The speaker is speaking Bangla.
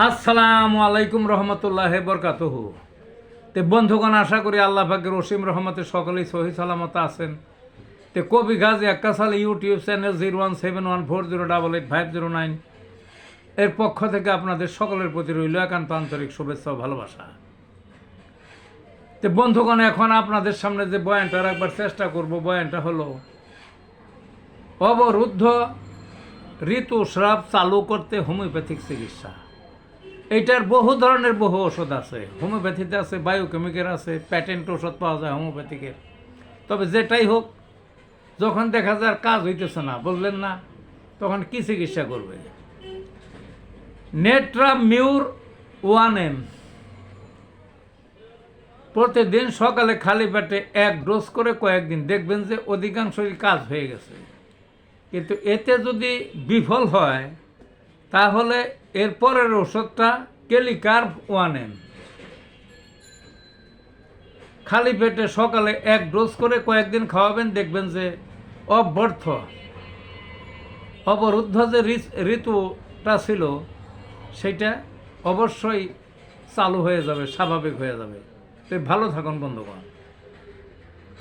আসসালামু আলাইকুম রহমতুল্লাহ বরকাতহু। তে বন্ধুগণ, আশা করি আল্লাহ পাকের রসিম রহমতে সকলেই সহি সালামত আছেন। তে কবি Gazi আক্কাসাল YouTube channel zero one seven one four zero double eight five zero nine এর পক্ষ থেকে আপনাদের সকলের প্রতি রইল একান্ত আন্তরিক শুভেচ্ছা ও ভালোবাসা। তে বন্ধুগণ, এখন আপনাদের সামনে যে বয়ানটা রাখবার চেষ্টা করব, বয়ানটা হলো, অবরুদ্ধ ঋতুস্রাব চালু করতে হোমিওপ্যাথিক চিকিৎসা। এইটার বহু ধরনের বহু ওষুধ আছে। হোমিওপ্যাথিতে আছে, বায়োকেমিকের আছে প্যাটেন্ট ওষুধ পাওয়া যায় হোমিওপ্যাথিকের। তবে যেটাই হোক, যখন দেখা যায় কাজ হইতেছে না বললেন না, তখন কি চিকিৎসা করবে? Natrum mur one M. প্রতিদিন সকালে খালি পেটে এক ডোজ করে কয়েকদিন দেখবেন যে অধিকাংশই কাজ হয়ে গেছে। কিন্তু এতে যদি বিফল হয়, তাহলে এরপরের ওষুধটা কেলিকার্ভ ওয়ান এম খালি পেটে সকালে এক ডোজ করে কয়েকদিন খাওয়াবেন, দেখবেন যে অব্যর্থ। অবরুদ্ধ যে ঋতুটা ছিল, সেটা অবশ্যই চালু হয়ে যাবে, স্বাভাবিক হয়ে যাবে। তো ভালো থাকুন, বন্ধুগণ।